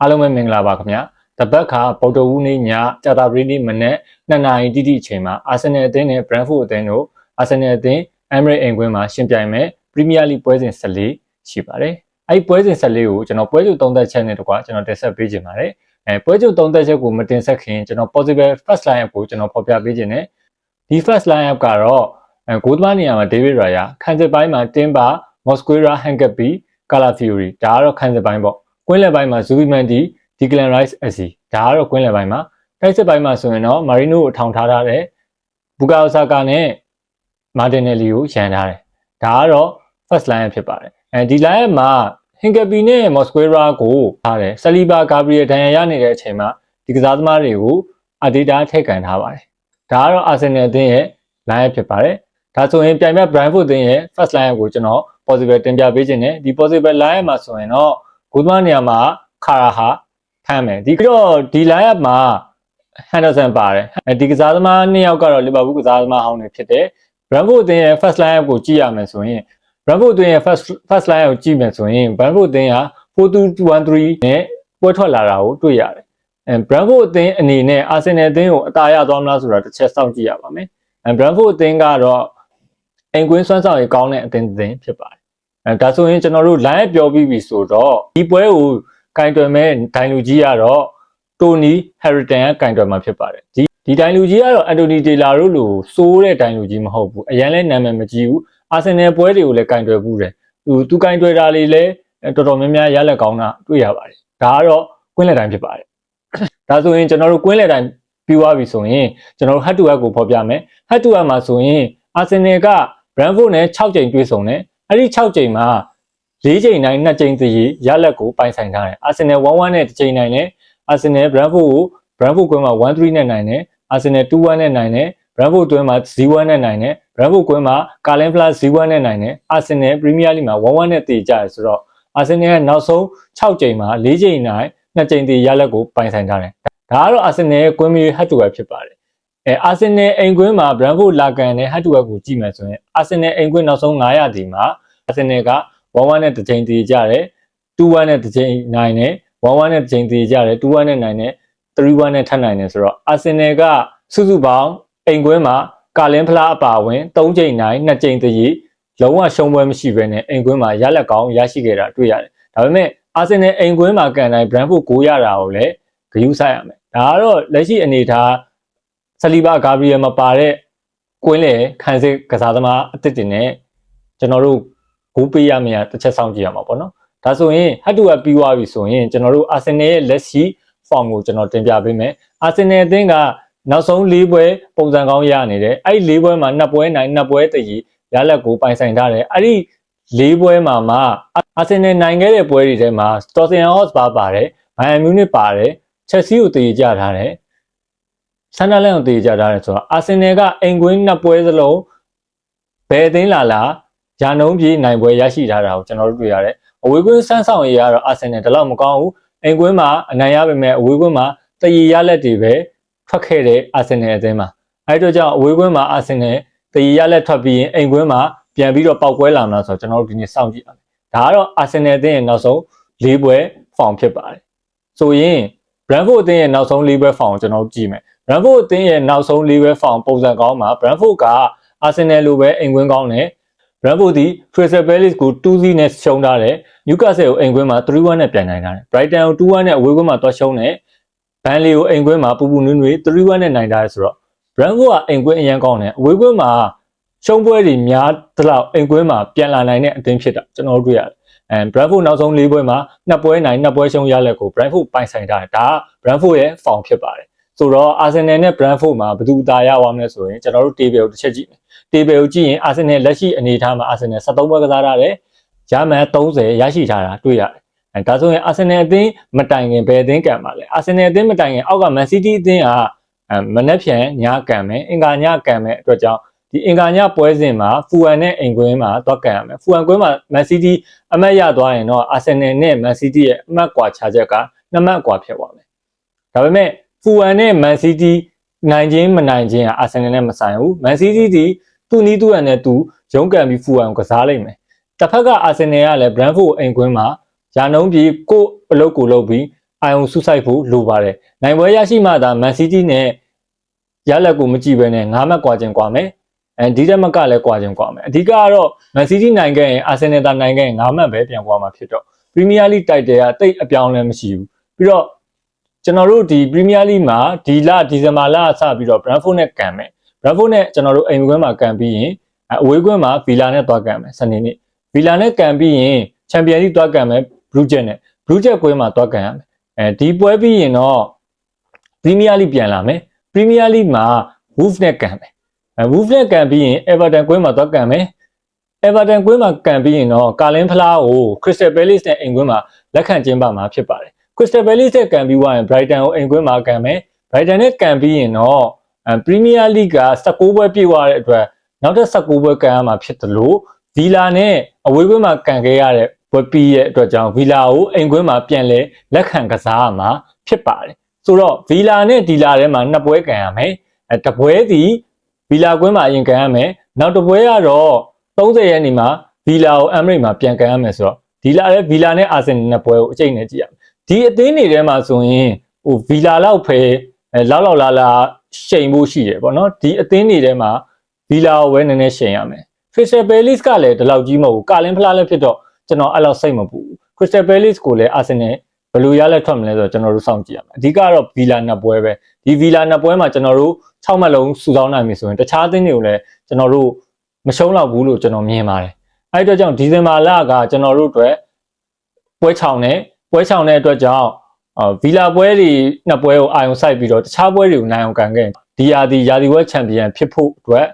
အားလုံးပဲမင်္ဂလာပါခင်ဗျာတပတ်ခါဗုဒ္ဓဝူးနေ့ညကြာတာပရိနေ့မနေ့2နာရီတိတိအချိန်မှာအာဆင်နယ်အသင်းနဲ့ Brentford အသင်းတို့အာဆင်နယ်အသင်း Emirates အိမ်ကွင်းမှာရှင်ပြိုင်မဲ့ Premier League ပွဲစဉ်14ရှိပါတယ်အဲ့ဒီပွဲစဉ်14ကိုကျွန်တော်ပွဲချုပ်သုံးသက်ချက်နဲ့တကွာကျွန်တော်တင်ဆက်ပေးခြင်းပါတယ်အဲပွဲချုပ်သုံးသက်ချက်ကိုမတင်ဆက်ခင်ကျွန်တော် possible first line up ကိုကျွန်တော်ဖော်ပြပေးခြင်းနဲ့ဒီ first line up ကတော့အဲဂိုးသမားနေရာမှာ David Raya ခံစစ်ပိုင်းမှာ Timber Mosquera Hankapi Cala Fury ဒါကတော့ခံစစ်ပိုင်းပေါ့ ကွင်းလယ်ပိုင်းမှာ Zubimendi Declan Rice SC ဒါကတော့ကွင်းလယ်ပိုင်းမှာတိုက်စစ်ပိုင်းမှာဆိုရင်တော့ Marino ကိုထောင်ထားထားတဲ့ Bukayo Saka နဲ့ Martinelli ကိုရန်ထားတယ်ဒါကတော့ first line ဖြစ်ပါတယ်အဲဒီ line မှာ Hinkapi နဲ့ Mosquera ကိုထားတယ် Saliba Gabriel ဒဏ်ရာရနေတဲ့အချိန်မှာဒီကစားသမားတွေကို Adida ထည့်ကန်ထားပါတယ်ဒါကတော့ Arsenal အသင်းရဲ့ line ဖြစ်ပါတယ်ဒါဆိုရင်ပြိုင်ဘက် Brentford အသင်းရဲ့ first line ကိုကျွန်တော် possible တင်ပြပေးခြင်းနဲ့ဒီ possible line မှာဆိုရင်တော့ ဂိုးသမားနေရာမှာခါရာဟာဖမ်းမယ်ဒီတော့ဒီ line up မှာ Henderson ပါတယ်အဲဒီကစားသမားနှစ်ယောက်ကတော့ Liverpool ကစားသမားဟောင်းတွေဖြစ်တယ် Brentford အသင်းရဲ့ first line up ကိုကြည့်ရမယ်ဆိုရင် Brentford အသင်းရဲ့ first first line up ကိုကြည့်မယ်ဆိုရင် Brentford အသင်းက4213နဲ့ပွဲထွက်လာတာကိုတွေ့ရတယ်အဲ Brentford အသင်းအနေနဲ့ Arsenal အသင်းကိုအသာရသွားမလားဆိုတာတစ်ချက်စောင့်ကြည့်ရပါမယ်အဲ Brentford အသင်းကတော့အိမ်ကွင်းစွမ်းဆောင်ရေးကောင်းတဲ့အသင်းအသင်းဖြစ်ပါတယ် အဲဒါဆိုရင်ကျွန်တော်တို့ line ပြောပြီးပြီဆိုတော့ဒီပွဲကိုကင်တွယ်မဲ့ဒိုင်လူကြီးကတော့တိုနီဟယ်ရီတန်ကကင်တွယ်မှာဖြစ်ပါတယ်ဒီဒီဒိုင်လူကြီးကတော့အန်တိုနီတေလာတို့လိုစိုးတဲ့ဒိုင်လူကြီးမဟုတ်ဘူးအရင်လဲနာမည်မကြီးဘူးအာဆင်နယ်ပွဲတွေကိုလည်းကင်တွယ်ဘူးတယ်သူသူကင်တွယ်တာလေးလည်းတော်တော်များများရလက်ကောင်းတာတွေ့ရပါတယ်ဒါကတော့ကွင်းလက်တိုင်းဖြစ်ပါတယ်ဒါဆိုရင်ကျွန်တော်တို့ကွင်းလက်တိုင်းပြီးသွားပြီဆိုရင်ကျွန်တော်တို့ head to head ကိုဖော်ပြမယ် head to head မှာဆိုရင်အာဆင်နယ်က Brentford နဲ့6ကြိမ်တွေ့ဆုံတယ် အဲ့ဒီ6ကြိမ်မှာ၄ကြိမ်တိုင်း2ကြိမ်တည်းရလက်ကိုပိုင်ဆိုင်ထားတယ်အာဆင်နယ်1-1နဲ့တစ်ကြိမ်နိုင်တယ်အာဆင်နယ် Brentford ကို Brentford ကွင်းမှာ1-3နဲ့နိုင်တယ်အာဆင်နယ်2-1နဲ့နိုင်တယ် Brentford တွင်းမှာ0-1နဲ့နိုင်တယ် Brentford ကွင်းမှာ Carlin Plus 0-1နဲ့နိုင်တယ်အာဆင်နယ် Premier League မှာ1-1နဲ့တည်ကြရဆိုတော့အာဆင်နယ်ကနောက်ဆုံး6ကြိမ်မှာ4ကြိမ်နိုင်2ကြိမ်တည်ရလက်ကိုပိုင်ဆိုင်ထားတယ်ဒါကတော့အာဆင်နယ်ရဲ့ကွင်းမီ head to head ဖြစ်ပါတယ် အဲအာဆင်နယ်အိမ်ကွင်းမှာ Brentford လာကန်နဲ့ head to head ကိုကြည့်မယ်ဆိုရင်အာဆင်နယ်အိမ်ကွင်းနောက်ဆုံး900ဒီမှာအာဆင်နယ်က1-1နဲ့တစ်ချိန်တည်ကြတယ်2-1နဲ့တစ်ချိန်နိုင်တယ်1-1နဲ့တစ်ချိန်တည်ကြတယ်2-1နဲ့နိုင်တယ်3-1နဲ့ထပ်နိုင်တယ်ဆိုတော့အာဆင်နယ်ကစုစုပေါင်းအိမ်ကွင်းမှာကာလင်းဖလားအပါဝင်3ချိန်နိုင်2ချိန်တည်လုံးဝရှုံးပွဲမရှိဘဲနဲ့အိမ်ကွင်းမှာရလက်ကောင်းရရှိခဲ့တာတွေ့ရတယ်ဒါပေမဲ့အာဆင်နယ်အိမ်ကွင်းမှာကန်တိုင်း Brentford 9ရတာကိုလည်းဂရုစိုက်ရမယ်ဒါကတော့လက်ရှိအနေထား ဆလီဘာဂါဘရီယယ်မပါတဲ့ကွင်းလေခံစစ်ကစားသမားအစ်စ်တင်နဲ့ကျွန်တော်တို့ဂိုးပေးရမရတစ်ချက်စောင့်ကြည့်ရမှာပေါ့နော်ဒါဆိုရင် head to head ပြီးသွားပြီဆိုရင်ကျွန်တော်တို့အာဆင်နယ်ရဲ့လက်ရှိ form ကိုကျွန်တော်တင်ပြပေးမယ်အာဆင်နယ်အသင်းကနောက်ဆုံး၄ပွဲပုံစံကောင်းရနေတယ်အဲ့ဒီ၄ပွဲမှာနှစ်ပွဲနိုင်နှစ်ပွဲတည်ရလက်ကိုပိုင်ဆိုင်ထားတယ်အဲ့ဒီ၄ပွဲမှာမှအာဆင်နယ်နိုင်ခဲ့တဲ့ပွဲတွေထဲမှာစတော်ဆင်ဟော့စ်ပါပါတယ်ဘိုင်ယန်မြူနစ်ပါတယ်ချက်စီကိုတည်ကြထားတယ် ဆန်ဒါလန်ကိုတည်ကြထားတယ်ဆိုတော့အာဆင်နယ်ကအိမ်ကွင်းနှစ်ပွဲစလုံးဘယ်အသင်းလာလာဂျာနုံးပြေးနိုင်ပွဲရရှိထားတာကိုကျွန်တော်တို့တွေ့ရတယ်အဝေးကွင်းစမ်းဆောင်ရေးကတော့အာဆင်နယ်တလောက်မကောင်းဘူးအိမ်ကွင်းမှာအနိုင်ရပေမဲ့အဝေးကွင်းမှာတည်ရလက်တွေပဲထွက်ခဲ့တဲ့အာဆင်နယ်အသင်းမှာအဲဒီတော့ကြောင့်အဝေးကွင်းမှာအာဆင်နယ်တည်ရလက်ထွက်ပြီးရင်အိမ်ကွင်းမှာပြန်ပြီးတော့ပောက်ကွဲလာမလားဆိုတော့ကျွန်တော်တို့ဒီနေ့စောင့်ကြည့်ရမယ်ဒါကတော့အာဆင်နယ်အသင်းရဲ့နောက်ဆုံး၄ပွဲဖောင်ဖြစ်ပါတယ်ဆိုရင် Brentford အသင်းရဲ့နောက်ဆုံး၄ပွဲဖောင်ကိုကျွန်တော်တို့ကြည့်မယ် Brentford အသင်းရဲ့နောက်ဆုံး၄ပွဲဖောင်ပုံစံကောင်းမှာ Brentford က Arsenal လိုပဲအိမ်ကွင်းကောင်းတယ် Brentford ဒီ Crystal Palace ကို2-0နဲ့ရှုံးထားတယ် Newcastle ကိုအိမ်ကွင်းမှာ3-1နဲ့ပြန်နိုင်ထားတယ် Brighton ကို2-1နဲ့အဝေးကွင်းမှာသွားရှုံးတယ် Burnley ကိုအိမ်ကွင်းမှာပူပူနွေ့နွေ့3-1နဲ့နိုင်ထားတယ်ဆိုတော့ Brentford ကအိမ်ကွင်းအရင်ကောင်းတယ်အဝေးကွင်းမှာရှုံးပွဲတွေများသလောက်အိမ်ကွင်းမှာပြန်လာနိုင်တဲ့အသင်းဖြစ်တာကျွန်တော်တို့တွေ့ရတယ်အဲ Brentford နောက်ဆုံး၄ပွဲမှာနှစ်ပွဲနိုင်နှစ်ပွဲရှုံးရလက်ကို Brentford ပိုင်ဆိုင်ထားတယ်ဒါက Brentford ရဲ့ form ဖြစ်ပါတယ် ဆိုတော့ Arsenal နဲ့ Brentford မှာဘယ်သူအသာရအောင်လဲဆိုရင်ကျွန်တော်တို့ table ကိုတစ်ချက်ကြည့်မယ် table ကိုကြည့်ရင် Arsenal လက်ရှိအနေအထားမှာ Arsenal 73ပွဲကစားထားတယ်ဂျာမန်30ရရှိထားတာတွေ့ရတယ်အဲဒါဆိုရင် Arsenal အသင်းမတိုင်ခင်ဘယ်အသင်းကံပါလဲ Arsenal အသင်းမတိုင်ခင်အောက်က Man City အသင်းကအဲမနက်ဖြန်ညကံမယ်အင်္ဂါညကံမယ်အတွက်ကြောင့်ဒီအင်္ဂါညပွဲစဉ်မှာဖူအန်နဲ့အိမ်ကွင်းမှာသွားကန်ရမယ်ဖူအန်ကွင်းမှာ Man City အမတ်ရသွားရင်တော့ Arsenal နဲ့ Man City ရဲ့အမတ်ကွာခြားချက်ကနှစ်မှတ်ကွာဖြစ်သွားမယ်ဒါပေမဲ့ ဖူအန်နဲ့ Man City နိုင်ခြင်းမနိုင်ခြင်းက Arsenal နဲ့မဆိုင်ဘူး Man City ဒီသူ့နီးသူ့ရနဲ့သူရုန်းကန်ပြီးဖူအန်ကိုကစားလိုက်မယ်တစ်ဖက်က Arsenal ကလည်း Brentford အိမ်ကွင်းမှာယာနှုံးပြီးကိုအလုပ်ကိုလုပ်ပြီးအာယုံဆုဆိုင်ဖို့လိုပါတယ်နိုင်ပွဲရရှိမှသာမန်စီးတီးနဲ့ရလက်ကိုမကြည့်ဘဲနဲ့၅မှတ်ကွာခြင်းကွာမယ်အဲဒီတက်မကလည်းကွာခြင်းကွာမယ်အဓိကကတော့မန်စီးတီးနိုင်ခဲ့ရင်အာဆင်နယ်သာနိုင်ခဲ့ရင်၅မှတ်ပဲပြန်ကွာမှာဖြစ်တော့ပရီးမီးယားလိတိုက်တယ်ကတိတ်အပြောင်းလဲမရှိဘူးပြီးတော့ ကျွန်တော်တို့ဒီပရီးမီးယားလိမှာဒီလဒီဇင်ဘာလစပြီးတော့ Brentford နဲ့ကန်မယ် Brentford နဲ့ကျွန်တော်တို့အိမ်ကွင်းမှာကန်ပြီးရင်အဝေးကွင်းမှာဗီလာနဲ့တွားကန်မယ်စနေနေ့ဗီလာနဲ့ကန်ပြီးရင်ချန်ပီယံလိတွားကန်မယ်ဘလူးဂျက်နဲ့ဘလူးဂျက်ကွင်းမှာတွားကန်ရမယ်အဲဒီပွဲပြီးရင်တော့ပရီးမီးယားလိပြန်လာမယ်ပရီးမီးယားလိမှာ Wolves နဲ့ကန်မယ်အဲ Wolves နဲ့ကန်ပြီးရင် Everton ကွင်းမှာတွားကန်မယ် Everton ကွင်းမှာကန်ပြီးရင်တော့ကာလင်းဖလားကို Crystal Palace နဲ့အိမ်ကွင်းမှာလက်ခံကျင်းပမှာဖြစ်ပါတယ် Crystal Palace နဲ့ကန်ပြီးွားရင် Brighton ကိုအိမ်ကွင်းမှာကန်မယ် Brighton နဲ့ကန်ပြီးရင်တော့အဲ Premier League က16ပွဲပြည့်သွားတဲ့အတွက်နောက်ထပ်16ပွဲကန်ရမှာဖြစ်တယ်လို့ Villa နဲ့အဝေးကွင်းမှာကန်ခဲ့ရတဲ့ပွဲပြီးရဲ့အတွက်ကြောင့် Villa ကိုအိမ်ကွင်းမှာပြန်လဲလက်ခံကစားရမှာဖြစ်ပါတယ်ဆိုတော့ Villa နဲ့ဒီလာထဲမှာနှစ်ပွဲကန်ရမယ်အဲတစ်ပွဲစီ Villa ကွင်းမှာအရင်ကန်ရမယ်နောက်တစ်ပွဲကတော့30ရက်နေ့မှာ Villa ကို Emirates မှာပြန်ကန်ရမယ်ဆိုတော့ဒီလာရဲ့ Villa နဲ့ Arsenal နှစ်ပွဲကိုအကျိတ်နဲ့ကြည့်ရမယ် ဒီအသင်းတွေထဲမှာဆိုရင်ဟို Villa လောက်ဖယ်အဲလောက်လောက်လာလာရှိန်ဖို့ရှိတယ်ပေါ့နော်ဒီအသင်းတွေထဲမှာ Villa ကိုပဲနည်းနည်းရှိန်ရမယ် Crystal Palace ကလည်းဒီလောက်ကြီးမဟုတ်ဘူးကာလင်းဖလားလည်းဖြစ်တော့ကျွန်တော်အဲ့လောက်စိတ်မပူဘူး Crystal Palace ကိုလည်း Arsenal ဘယ်လိုရလက်ထွက်မလဲဆိုတော့ကျွန်တော်တို့စောင့်ကြည့်ရမယ်အဓိကတော့ Villa နှစ်ပွဲပဲဒီ Villa နှစ်ပွဲမှာကျွန်တော်တို့6မှတ်လုံးစုဆောင်းနိုင်ပြီဆိုရင်တခြားအသင်းတွေကိုလည်းကျွန်တော်တို့မရှုံးတော့ဘူးလို့ကျွန်တော်မြင်ပါတယ်အဲ့အတွက်ကြောင့်ဒီဇင်ဘာလကကျွန်တော်တို့အတွက်ပွဲချောင်းနဲ့ ပွဲချောင်းတဲ့အတွက်ကြောင့်အာဗီလာပွဲတွေနှစ်ပွဲကိုအာရုံစိုက်ပြီးတော့တခြားပွဲတွေကိုနိုင်အောင်ကန်ခဲ့ဒီယာဒီယာဒီဝက်ချန်ပီယံဖြစ်ဖို့အတွက်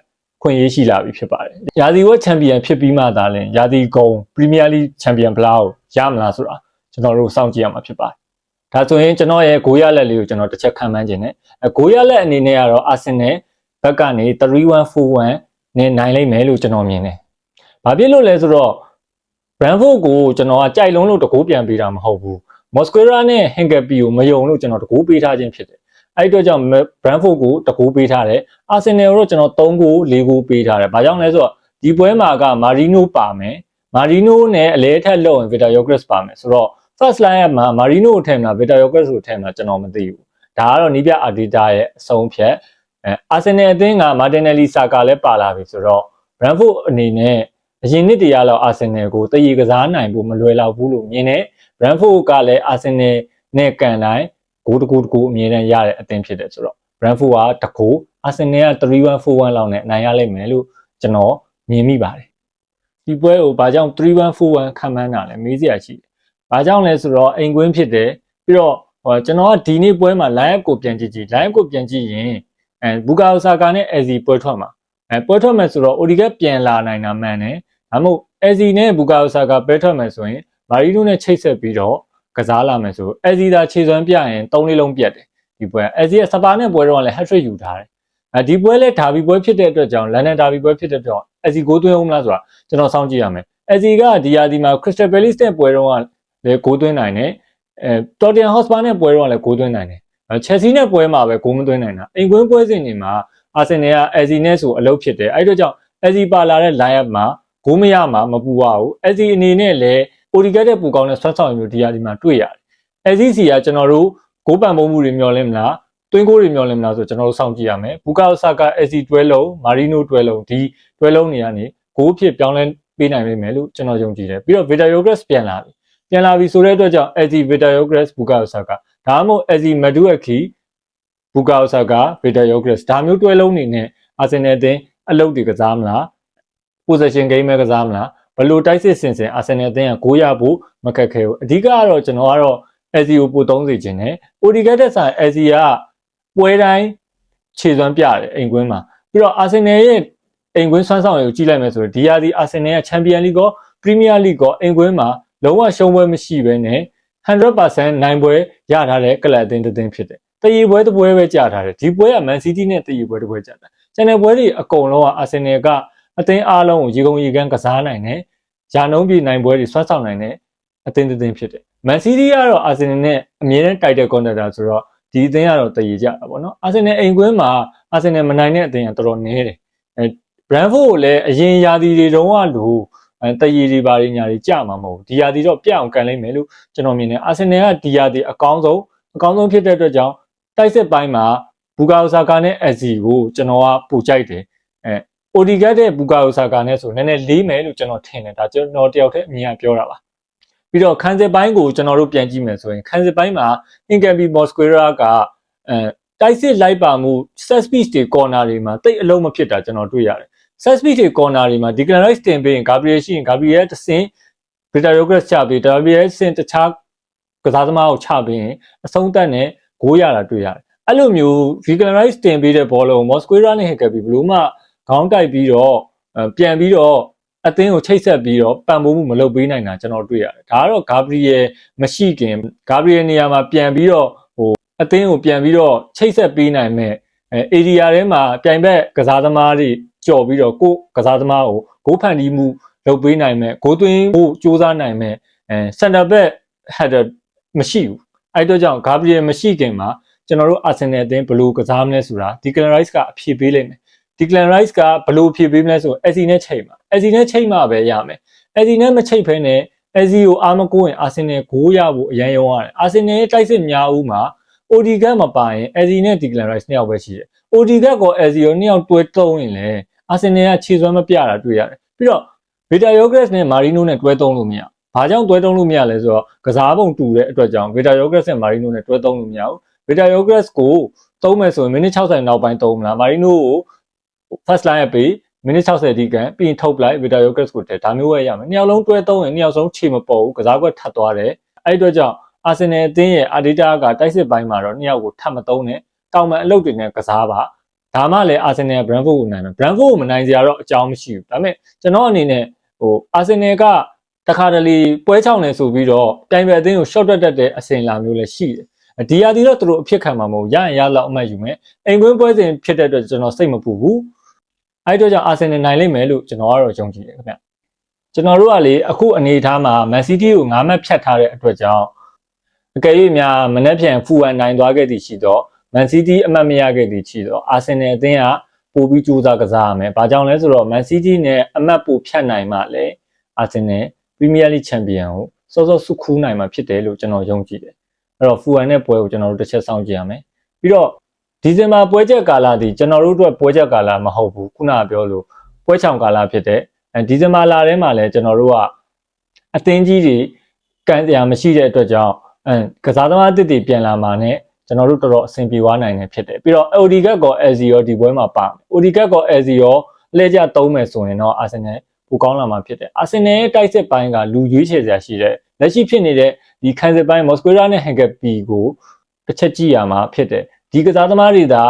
ခွင့်ရေးရှိလာပြီဖြစ်ပါတယ်။ယာဒီဝက်ချန်ပီယံဖြစ်ပြီးမှသာလျှင်ယာဒီဂုံပရီးမီးယားလိချန်ပီယံဖလားကိုရမလားဆိုတာကျွန်တော်တို့စောင့်ကြည့်ရမှာဖြစ်ပါတယ်။ဒါဆိုရင်ကျွန်တော်ရဲ့ဂိုးရလက်လေးကိုကျွန်တော်တစ်ချက်ခံမှန်းခြင်းနဲ့အဂိုးရလက်အနေနဲ့ကတော့အာဆင်နယ်ဘက်ကနေ3141နဲ့နိုင်လိမ့်မယ်လို့ကျွန်တော်မြင်တယ်။ဘာဖြစ်လို့လဲဆိုတော့ Brentford ကိုကျွန်တော်ကကြိုက်လုံးလို့တကိုးပြန်ပေးတာမဟုတ်ဘူး။ Mosquera နဲ့ Hinkapi ကိုမယုံလို့ကျွန်တော်တကိုးပေးထားခြင်းဖြစ်တယ်။အဲ့အတွက်ကြောင့် Brentford ကိုတကိုးပေးထားတယ်။ Arsenal ကိုတော့ကျွန်တော်3ကို4ကိုပေးထားတယ်။ဘာကြောင့်လဲဆိုတော့ဒီပွဲမှာက Marino ပါမယ်။ Marino နဲ့အလဲထက်လောက်ရင် Victor Yokres ပါမယ်ဆိုတော့ first line မှာ Marino ကိုထည့်မလား Victor Yokres ကိုထည့်မလားကျွန်တော်မသိဘူး။ဒါကတော့နီးပြ Arteta ရဲ့အဆုံးဖြတ်အဲ Arsenal အသင်းက Martinelli Saka လည်းပါလာပြီဆိုတော့ Brentford အနေနဲ့ အရင်နှစ်တည်းရလောက် Arsenal ကိုတည်ရကစားနိုင်ဖို့မလွယ်လောက်ဘူးလို့မြင်တယ်။ Brentford ကလည်း Arsenal နဲ့ကန်တိုင်းဂိုးတကူတကူအမြဲတမ်းရတဲ့အသင်းဖြစ်တယ်ဆိုတော့ Brentford ကတကူ Arsenal က3141လောက်နဲ့နိုင်ရလိမ့်မယ်လို့ကျွန်တော်မြင်မိပါတယ်။ဒီပွဲကိုဘာကြောင့်3141ခံမှန်းတာလဲမေးစရာရှိတယ်။ဘာကြောင့်လဲဆိုတော့အိမ်ကွင်းဖြစ်တယ်ပြီးတော့ဟိုကျွန်တော်ကဒီနေ့ပွဲမှာ line up ကိုပြန်ကြည့်ကြည့် line up ကိုပြန်ကြည့်ရင်အဲဘူကာအိုဆာကာနဲ့ AZ ပွဲထွက်မှာအဲပွဲထွက်မယ်ဆိုတော့ ODG ပြန်လာနိုင်တာမှန်တယ် ဒါမှမဟုတ် AZ နဲ့ဘူကာအိုဆာကာပွဲထွက်မယ်ဆိုရင်မာရီနိုနဲ့ချိတ်ဆက်ပြီးတော့ကစားလာမယ်ဆို AZ သာခြေစွမ်းပြရင်၃လေးလုံးပြတ်တယ်ဒီပွဲ AZ ကစပါနဲ့ပွဲတော့လည်း hat trick ယူထားတယ်အဲဒီပွဲလဲဒါဘီပွဲဖြစ်တဲ့အတွက်ကြောင့်လန်ဒန်ဒါဘီပွဲဖြစ်တဲ့အတွက် AZ ဂိုးသွင်းအောင်မလားဆိုတာကျွန်တော်စောင့်ကြည့်ရမယ် AZ ကဒီယာဒီမှာ Crystal Palace နဲ့ပွဲတော့လည်းဂိုးသွင်းနိုင်တယ်အဲ Tottenham Hotspur နဲ့ပွဲတော့လည်းဂိုးသွင်းနိုင်တယ်ချယ်ဆီနဲ့ပွဲမှာပဲဂိုးမသွင်းနိုင်တာအိမ်ကွင်းပွဲစဉ်တွေမှာအာဆင်နယ်က AZ နဲ့ဆိုအလုပ်ဖြစ်တယ်အဲ့တို့ကြောင့် AZ ပါလာတဲ့ line up မှာ ဂိုးမရမှာမပူပါဘူး AZ အနေနဲ့လည်း ODG တဲ့ပူကောင်းတဲ့ဆွမ်းဆောင်မျိုးဒီယာဒီမှာတွေ့ရတယ် AZ ကကျွန်တော်တို့ဂိုးပံပုံမှုတွေမျောလင်းမလားတွင်းကိုတွေမျောလင်းမလားဆိုကျွန်တော်တို့စောင့်ကြည့်ရမယ်ဘူကာဆာကာ AZ တွဲလုံးမာရီနိုတွဲလုံးဒီတွဲလုံးတွေကနေဂိုးဖြစ်ပြောင်းလဲပေးနိုင်လိမ့်မယ်လို့ကျွန်တော်ယုံကြည်တယ်ပြီးတော့ Vita Yogres ပြန်လာပြီပြန်လာပြီဆိုတဲ့အတွက်ကြောင့် AZ Vita Yogres ဘူကာဆာကာဒါမှမဟုတ် AZ Maduaki ဘူကာဆာကာ Vita Yogres ဒါမျိုးတွဲလုံးနေနဲ့အာဆင်နယ်အသင်းအလုပ်တွေကစားမလား possession game ပဲကစားမလားဘလို့တိုက်စစ်စင်စင်အာဆင်နယ်အသင်းကဂိုးရဖို့မခက်ခဲဘူးအဓိကကတော့ကျွန်တော်ကတော့ AZ ကိုပို့သုံးစီခြင်းနဲ့ ODG တဲ့ဆိုင် AZ ကပွဲတိုင်းခြေစွမ်းပြတယ်အိမ်ကွင်းမှာပြီးတော့အာဆင်နယ်ရဲ့အိမ်ကွင်းဆွမ်းဆောင်ရည်ကိုကြည့်လိုက်မယ်ဆိုရင်ဒီယာဒီအာဆင်နယ်ကချန်ပီယံလိကောပရီးမီးယားလိကောအိမ်ကွင်းမှာလုံးဝရှုံးပွဲမရှိဘဲနဲ့100%နိုင်ပွဲရထားတဲ့ကလပ်အသင်းတစ်သင်းဖြစ်တယ်တရီပွဲတစ်ပွဲပဲကြာထားတယ်ဒီပွဲကမန်စီးတီးနဲ့တရီပွဲတစ်ပွဲကြာတာကျန်တဲ့ပွဲတွေအကုန်လုံးကအာဆင်နယ်က အသင်းအားလုံးကိုရေကုန်ရေကန်းကစားနိုင်တယ်ယာနှုံးပြည်နိုင်ပွဲတွေဆွတ်ဆောင်နိုင်တဲ့အသင်းတစ်သင်းဖြစ်တယ်မန်စီးတီးကတော့အာဆင်နယ်နဲ့အမြဲတမ်းတိုက်တဲ့ကွန်တက်တာဆိုတော့ဒီအသင်းကတော့တည်ကြတာပေါ့နော်အာဆင်နယ်အိမ်ကွင်းမှာအာဆင်နယ်မနိုင်တဲ့အသင်းကတော်တော်နည်းတယ်အဲဘရန်ဖို့ကိုလည်းအရင်ရာသီတွေတုန်းကလို့အဲတည်ရည်တွေဘာတွေညာတွေကြမှာမဟုတ်ဘူးဒီရာသီတော့ပြအောင်ကန်လိုက်မယ်လို့ကျွန်တော်မြင်တယ်အာဆင်နယ်ကဒီရာသီအကောင်းဆုံးအကောင်းဆုံးဖြစ်တဲ့အတွက်ကြောင့်တိုက်စစ်ပိုင်းမှာဘူကာအိုဆာကာနဲ့အက်ဇီကိုကျွန်တော်ကပူကြိုက်တယ် အဲအိုဒီဂတ်တဲ့ဘူကာအိုဆာကာနဲ့ဆိုနည်းနည်းလေးမယ်လို့ကျွန်တော်ထင်တယ်ဒါကျွန်တော်တယောက်တည်းအမြင်ကပြောတာပါပြီးတော့ခန်းစစ်ပိုင်းကိုကျွန်တော်တို့ပြန်ကြည့်မယ်ဆိုရင်ခန်းစစ်ပိုင်းမှာအင်ကန်ဘီမော်စကွေရာကအဲတိုက်စစ်လိုက်ပါမှု set speed တွေ corner တွေမှာတိတ်အလုံးမဖြစ်တာကျွန်တော်တွေ့ရတယ် set speed တွေ corner တွေမှာ declan rice တင်ပေးရင် gabriel ရှိရင် gabriel တဆင် beta yogurt ချပေး gabriel ဆင်တခြားကစားသမားကိုချပေးရင်အဆုံးသက်နဲ့ဂိုးရတာတွေ့ရတယ်အဲ့လိုမျိုး declan rice တင်ပေးတဲ့ဘောလုံး mosquera နဲ့ hiccup ဘလို့မှ ခေါင်းတိုက်ပြီးတော့ပြန်ပြီးတော့အသင်းကိုချိတ်ဆက်ပြီးတော့ပံ့ပိုးမှုမလုပ်ပေးနိုင်တာကျွန်တော်တွေ့ရတယ်ဒါကတော့ gabriel မရှိခင် gabriel နေရာမှာပြန်ပြီးတော့ဟိုအသင်းကိုပြန်ပြီးတော့ချိတ်ဆက်ပေးနိုင်မဲ့အဲ area ထဲမှာပြိုင်ဘက်ကစားသမားတွေကြော်ပြီးတော့ကိုကစားသမားကိုဂိုးဖန်တီးမှုလုပ်ပေးနိုင်မဲ့ဂိုးသွင်းဖို့စူးစမ်းနိုင်မဲ့အဲ center back header မရှိဘူးအဲ့တော့ကြောင့် Gabriel မရှိခင်မှာကျွန်တော်တို့ Arsenal အသင်းဘယ်လိုကစားမလဲဆိုတာ Declan Rice ကအဖြေပေးလိမ့်မယ် Declan Rice ကဘယ်လိုဖြေပေးမလဲဆို Ezzy နဲ့ချိန်မှာ Ezzy နဲ့ချိန်မှာပဲရမယ် Ezzy နဲ့မချိန်ဖဲနဲ့ Ezzy ကိုအားမကိုးရင် Arsenal ဂိုးရဖို့အရန်ရုံရတယ် Arsenal ရဲ့တိုက်စစ်များဦးမှာ Odegaard မပါရင် Ezzy နဲ့ Declan Rice နှစ်ယောက်ပဲရှိတယ် Odegaard ကို Ezzy ကိုနှစ်ယောက်တွဲသုံးရင်လည်း Arsenal ကခြေစွမ်းမပြတာတွေ့ရတယ်ပြီးတော့ Vita Yogres နဲ့ Marino နဲ့တွဲသုံးလို့မရဘာကြောင့်တွဲသုံးလို့မရလဲဆိုတော့ကစားပုံတူတဲ့အတွက်ကြောင့် Vita Yogres နဲ့ Marino နဲ့တွဲသုံးလို့မရဘူး Vita Yogres ကိုသုံးမယ်ဆိုရင်မိနစ်60နောက်ပိုင်းသုံးမလား Marino ကို first line ပေးမိနစ်60ဒီကန်ပြီးရင်ထုတ်လိုက် Vita Yogres ကိုတက်ဒါမျိုးပဲရမယ်နှစ်ယောက်လုံးတွဲသုံးရင်နှစ်ယောက်ဆုံးခြေမပေါ်ဘူးကစားကွက်ထပ်သွားတယ်အဲ့အတွက်ကြောင့် Arsenal အသင်းရဲ့ Arteta ကတိုက်စစ်ပိုင်းမှာတော့နှစ်ယောက်ကိုထပ်မသုံးနဲ့တောင်ပန်အလုပ်တွေနဲ့ကစားပါဒါမှလည်း Arsenal Brentford ကိုနိုင်မယ် Brentford ကိုမနိုင်စရာတော့အကြောင်းမရှိဘူးဒါပေမဲ့ကျွန်တော်အနေနဲ့ဟို Arsenal ကတခါတလေပွဲချောင်းနေဆိုပြီးတော့တိုင်ပယ်အသင်းကို short တက်တက်တဲ့အစဉ်လာမျိုးလည်းရှိတယ်ဒီဟာဒီတော့သူတို့အဖြစ်ခံမှာမဟုတ်ရရင်ရလောက်အမှတ်ယူမယ်အိမ်ကွင်းပွဲစဉ်ဖြစ်တဲ့အတွက်ကျွန်တော်စိတ်မပူဘူး အဲ့တော့ကြောင့်အာဆင်နယ်နိုင်လိမ့်မယ်လို့ကျွန်တော်ကတော့ယုံကြည်တယ်ခင်ဗျကျွန်တော်တို့ကလေအခုအနေအထားမှာမန်စီးတီးကို9မှတ်ဖြတ်ထားတဲ့အတွက်ကြောင့်အကယ်၍များမနေ့ပြန်ဖူအန်နိုင်သွားခဲ့သည်ရှိတော့မန်စီးတီးအမှတ်မရခဲ့သည်ရှိတော့အာဆင်နယ်အသင်းကပိုပြီးကြိုးစားကစားရမယ်။ဘာကြောင့်လဲဆိုတော့မန်စီးတီးနဲ့အမှတ်ပိုဖြတ်နိုင်မှလည်းအာဆင်နယ်ပရီးမီးယားလိချန်ပီယံကိုစောစောစုခူးနိုင်မှာဖြစ်တယ်လို့ကျွန်တော်ယုံကြည်တယ်။အဲ့တော့ဖူအန်နဲ့ပွဲကိုကျွန်တော်တို့တစ်ချက်စောင့်ကြည့်ရမယ်။ပြီးတော့ ဒီဇင်ဘာပွဲချက်ကာလဒီကျွန်တော်တို့အတွက်ပွဲချက်ကာလမဟုတ်ဘူးခုနကပြောလို့ပွဲချောင်ကာလဖြစ်တဲ့ဒီဇင်ဘာလထဲမှာလည်းကျွန်တော်တို့ကအသင်းကြီးတွေကန်တရားမရှိတဲ့အတွက်ကြောင့်အဲကစားသမားအသစ်တွေပြန်လာမှာနဲ့ကျွန်တော်တို့တော်တော်အဆင်ပြေသွားနိုင်တယ်ဖြစ်တယ်ပြီးတော့ Odegaard ကော Ezzy ရောဒီပွဲမှာပါ Odegaard ကော Ezzy ရောလဲကြသုံးမယ်ဆိုရင်တော့ Arsenal ပိုကောင်းလာမှာဖြစ်တယ် Arsenal ရဲ့တိုက်စစ်ပိုင်းကလူရွေးချယ်စရာရှိတဲ့လက်ရှိဖြစ်နေတဲ့ဒီခံစစ်ပိုင်း Mosquera နဲ့ Hangapi ကိုတစ်ချက်ကြည့်ရမှာဖြစ်တယ် ဒီကစားသမားတွေသာ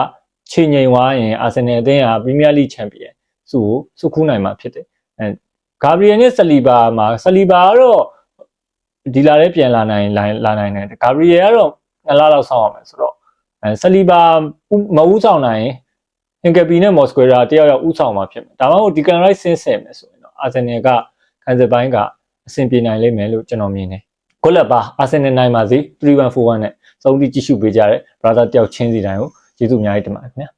ချိန်ငိမ်သွားရင် Arsenal အသင်းဟာ Premier League Champion စုကိုစုခူးနိုင်မှာဖြစ်တယ်အဲဂါဘရီယယ်နဲ့ဆလီဘာမှာဆလီဘာကတော့ဒီလာလည်းပြန်လာနိုင်လာနိုင်တယ်ဂါဘရီယယ်ကတော့နှစ်လလောက်ဆောင်းအောင်မယ်ဆိုတော့အဲဆလီဘာမဦးဆောင်နိုင်ဟင်ကပီနဲ့မော်စကွေရာတယောက်ယောက်ဦးဆောင်မှာဖြစ်မယ်ဒါမှမဟုတ်ဒီကန်ရိုက်ဆင်းဆင်မယ်ဆိုရင်တော့အာဆင်နယ်ကခံစစ်ပိုင်းကအဆင်ပြေနိုင်လိမ့်မယ်လို့ကျွန်တော်မြင်တယ်ကိုလက်ပါအာဆင်နယ်နိုင်ပါစေ3141နဲ့ စုံတိကြည့်ရှုပေးကြတဲ့ brother တယောက်ချင်းစီတိုင်းကိုကျေးဇူးအများကြီးတင်ပါတယ်ခင်ဗျာ